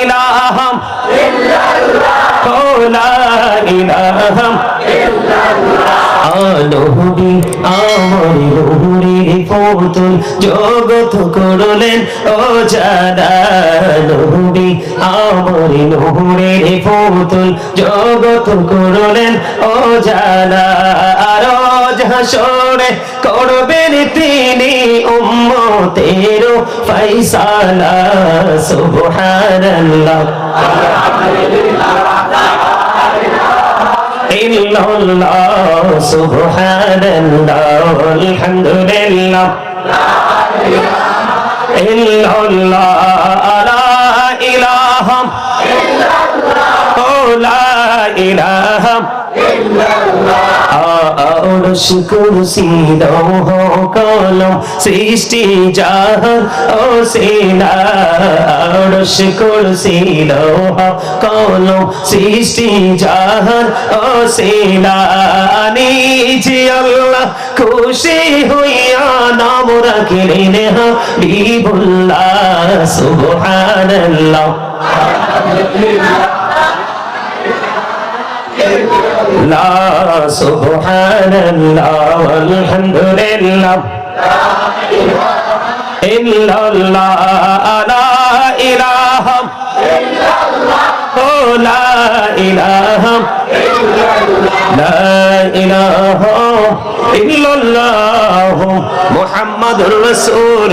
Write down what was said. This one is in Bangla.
ইলাহা ইল্লাল্লাহ লা ইলাহা আলোহরি আমার লোহরির পুতুল জগত করলেন। ও জাদা লোহরি আমার লোহরির পুতুল জগত করলেন। ও জাদা আর আজ হাসরে করবেন তিনি উম্মতের ফয়সালা, সুবহানাল্লাহ। ইল্লাল্লাহ, সুবহানাল্লাহ, আলহামদুলিল্লাহ। ইল্লাল্লাহ আলা ইলাহা, ইল্লাল্লাহ ও লা আরশ কুরসি লৌহ কলম সৃষ্টি জাহান ও সিনা আরশ কুরসি লৌহ কলম সৃষ্টি জাহান ও সিনা। নিজি আল্লাহ খুশি হইয়া নাম রাখিলেন হাবিবুল্লাহ, সুবহানাল্লাহ। لا سبحان الله والحمد لله إلا الله لا إله إلا الله لا إله إلا الله لا إله إلا الله محمد رسول